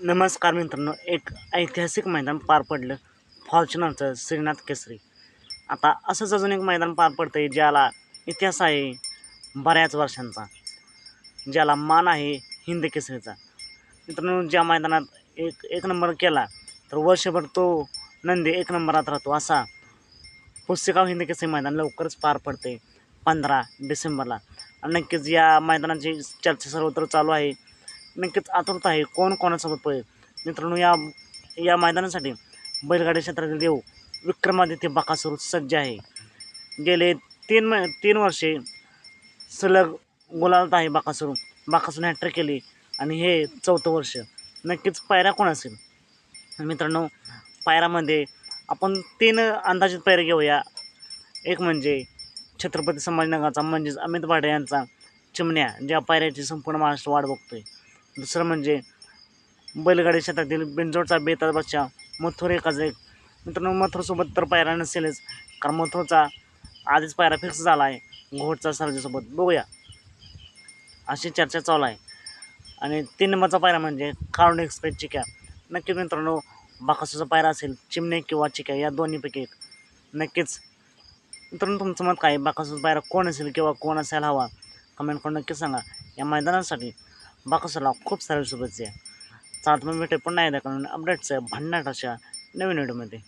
नमस्कार मित्रांनो एक ऐतिहासिक मैदान पार पडलं. फॉर्च्युनरचं श्रीनाथ केसरी. आता असंच अजून एक मैदान पार पडतं आहे ज्याला इतिहास आहे बऱ्याच वर्षांचा. ज्याला मान आहे हिंद केसरीचा. मित्रांनो ज्या मैदानात एक एक नंबर केला तर वर्षभर तो नंदी एक नंबरात राहतो. असा पुस्तिकाव हिंद केसरी मैदान लवकरच पार पडते पंधरा डिसेंबरला. आणि नक्कीच या मैदानाची चर्चा सर्वत्र चालू आहे. नक्कीच आतुरता आहे. कोण कोणासोबत पळेल मित्रांनो या या मैदानासाठी बैलगाडी क्षेत्रातील देव विक्रमादित्य बाकासूर सज्ज आहे. गेले तीन म तीन वर्षे सलग गुलालात आहे बाकासूर. बाकासूर हॅट्रिक केली आणि हे चौथं वर्ष. नक्कीच पायऱ्या कोण असेल? मित्रांनो पायऱ्यामध्ये आपण तीन अंदाजित पायऱ्या घेऊया. एक म्हणजे छत्रपती संभाजीनगरचा म्हणजेच अमित भाडे यांचा चिमण्या ज्या पायऱ्याची संपूर्ण महाराष्ट्र वाट बघतोय. दुसरं म्हणजे बैलगाडी शेतातील बिंजोडचा बेताज बच्चा मथुर एकाच एक मित्रांनो मथुरसोबत तर पायरा नसेलच कारण मथुरचा आधीच पायरा फिक्स झाला आहे. घोटचा सरजेसोबत. बघूया. अशी चर्चा चालू आहे. आणि तीन नंबरचा पायरा म्हणजे कारुण एक्सप्रेस चिक्या. नक्कीच मित्रांनो बाकासूचा पायरा असेल चिमणे किंवा चिक्या या दोन्हीपैकी एक. नक्कीच. मित्रांनो तुमचं मत काय? बाकासूचा पायरा कोण असेल किंवा कोण असायला हवा? कमेंट करून नक्की सांगा. या मैदानासाठी बाकासूरला खूप साऱ्या शुभेच्छा. चालत मग भेटे पुन्हा एकदा. करून अपडेट्स भन्नाट अशा नवीन व्हिडिओमध्ये